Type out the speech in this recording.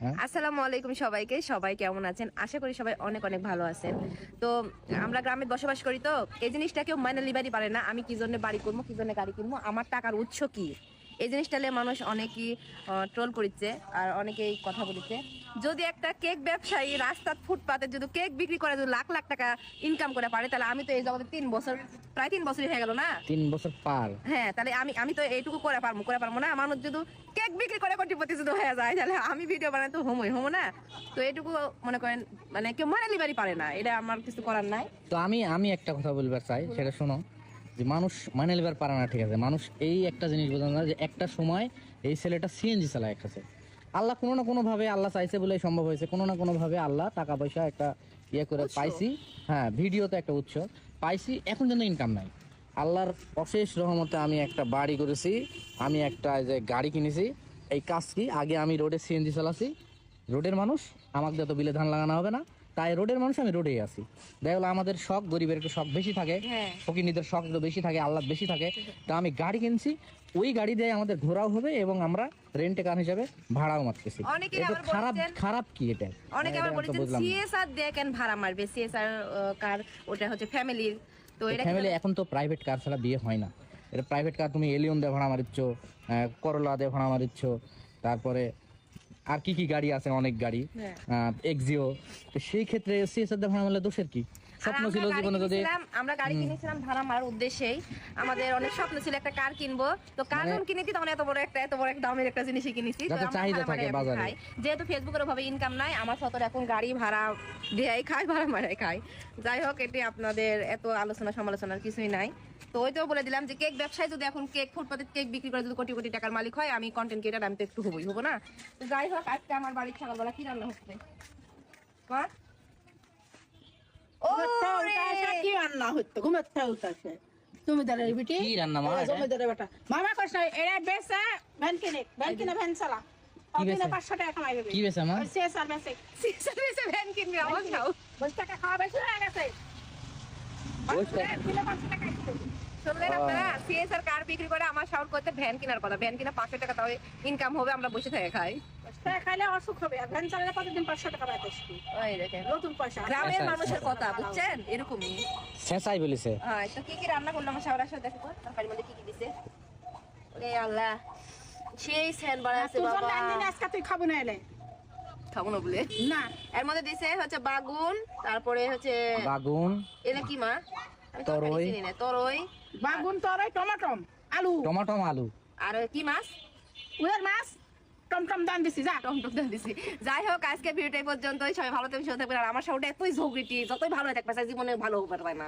হ্যাঁ? আসসালামু আলাইকুম সবাইকে। সবাই কেমন আছেন? আশা করি সবাই অনেক অনেক ভালো আছেন। তো আমরা গ্রামে বসবাস করি তো, এই জিনিসটা কেউ মানে বাড়ি পারে না। আমি কি জন্য বাড়ি করব, কি জন্য গাড়ি কিনবো, আমার টাকার উৎস কি? এই জিনিসটা নিয়ে মানুষ অনেকেই ট্রোল করিচ্ছে আর অনেকেই কথা বলিচ্ছে। যদি একটা কেক ব্যবসায়ী রাস্তার ফুটপাতে যদি কেক বিক্রি করে যদি লাখ লাখ টাকা ইনকাম করে পারে তাহলে আমি তো এই জগতে তিন বছর প্রায় তিন বছরই হয়ে গেল না? তিন বছর পার। হ্যাঁ তাহলে আমি আমি তো এইটুকু করে পারব করে পারব না। মানুষ যদি কেক বিক্রি করে কোটিপতি যদি হয়ে যায় তাহলে আমি ভিডিও বানাই তো হোমই হোমো না? তো এইটুকু মনে করেন মানে কেউ মানে লিবারই পারে না এটা আমার কিছু করার নাই। তো আমি আমি একটা কথা বলবার চাই সেটা শোনো। যে মানুষ মানে নেবার পারে না ঠিক আছে? মানুষ এই একটা জিনিস বোঝানো যায় যে একটা সময় এই ছেলেটা সিএনজি চালায় এক কাছে আল্লাহ কোনো না কোনোভাবে আল্লাহ চাইছে বলে সম্ভব হয়েছে। কোনো না কোনোভাবে আল্লাহ টাকা পয়সা একটা ইয়ে করে পাইছি। হ্যাঁ ভিডিওতে একটা উৎস। পাইছি এখন যেন ইনকাম নাই। আল্লাহর অশেষ রহমতে আমি একটা বাড়ি করেছি। আমি একটা যে গাড়ি কিনেছি। এই কাজ কি? আগে আমি রোডে সিএনজি চালাছি। রোডের মানুষ আমাকে যত বিলে ধান লাগানো হবে না। তাই রোডের মানুষ আমি রোডেই আছি। দেখা গেলো আমাদের শখ গরিবের একটু শখ বেশি থাকে হ্যাঁ। ফকিনীদের শখ একটু বেশি থাকে আল্লাহ বেশি থাকে। তো আমি গাড়ি কিনছি ওই গাড়ি দিয়ে আমাদের ঘোরাও হবে এবং আমরা রেন্টে কার হিসাবে ভাড়াও মারতেছি। খারাপ খারাপ কি এটা? অনেকে আবার বলেছেন সিএসআর দিয়ে কেন ভাড়া মারবে? সিএসআর কার ওটা হচ্ছে ফ্যামিলির তো এটা ফ্যামিলি এখন তো প্রাইভেট কার ছাড়া বিয়ে হয় না। এটা প্রাইভেট কার তুমি এলিয়ন দিয়ে ভাড়া মারিচ্ছ করলা দিয়ে ভাড়া মারিচ্ছ তারপরে আর কি কি গাড়ি আছে? অনেক গাড়ি। হ্যাঁ। এক্সিও তো সেই ক্ষেত্রে সিএসআর দেখানো দোষের কি? স্বপ্ন ছিল জীবনে যদি আমরা গাড়ি কিনেছিলাম ভাড়া মারার উদ্দেশ্যেই। আমাদের অনেক স্বপ্ন ছিল একটা কার কিনবো। তো কার মানে- যখন কিনেছি তখন এত বড় একটা এত বড় একটা দামের একটা জিনিসই কিনেছি। চাহিদা থাকে বাজারে। যেহেতু ফেসবুকের ভাবে ইনকাম নাই আমার সতর এখন গাড়ি ভাড়া দেয়াই খাই ভাড়া মারাই খাই। যাই হোক এটি আপনাদের এত আলোচনা সমালোচনার কিছুই নাই। তো ওইটাও বলে দিলাম যে কেক ব্যবসায় যদি এখন কেক ফুটপাতে কেক বিক্রি করে যদি কোটি কোটি টাকার মালিক হয় আমি কন্টেন্ট ক্রিয়েটার আমি তো একটু হবই হব না? তো যাই হোক আজকে আমার বাড়ির সকালবেলা কি রান্না হচ্ছে? মা? ঘুমের ওরে! উঠাসে কি রান্না হইতো ঘুমের থেকে উঠাসে জমিদারের বিটি কি রান্না মা জমিদারের বেটা। মামা কষ্ট এরা বেসে ভ্যান কিনে ভ্যান কিনে ভ্যান চালা। পাঁচশো টাকা কামাই হবে কি বেছে মা? ওই শেষ আর বেসে সিসা সিসা ভ্যান কিনবি আমার খাও টাকা খাওয়া বেশি হয়ে গেছে। বুঝতে- কিলো পাঁচশো টাকা দিতে। আপনারা সিএসআর কার বিক্রি করে আমার শাওর করতে ভ্যান কেনার কথা? ভ্যান কিনা পাঁচশো টাকা তাহলে ইনকাম হবে আমরা বসে থেকে খাই। খাইলে অসুখ হবে ভ্যান চালালে প্রতিদিন পাঁচশো টাকা পাইতে ওই দেখেন নতুন পয়সা। গ্রামের আচ্ছা, মানুষের আচ্ছা। কথা বুঝছেন? এরকমই। শেষাই বলেছে। হয় তো কি কি রান্না করলাম আমার শাওর আসলে দেখো তরকারির মধ্যে কি কি দিছে? ওরে আল্লাহ সেই স্যান বাড়া আছে তুই বাবা। আজকে তুই খাব না এলে? খাব না বলে? না। এর মধ্যে দিছে হচ্ছে বাগুন তারপরে হচ্ছে বাগুন। এটা কি মা? তরই। তরই। বাগুন তরই টমাটম আলু। টমাটম আলু। আর কি মাছ? উয়ের মাছ টমটম দান দিছি যা। টমটম দান দিছি। যাই হোক আজকে ভিডিওটা পর্যন্তই। সবাই ভালো থাকবেন সুস্থ থাকবেন। আর আমার সাউন্ড এতই ঝগড়িটি যতই ভালো হয়ে থাকবে জীবনে ভালো হতে পারে না।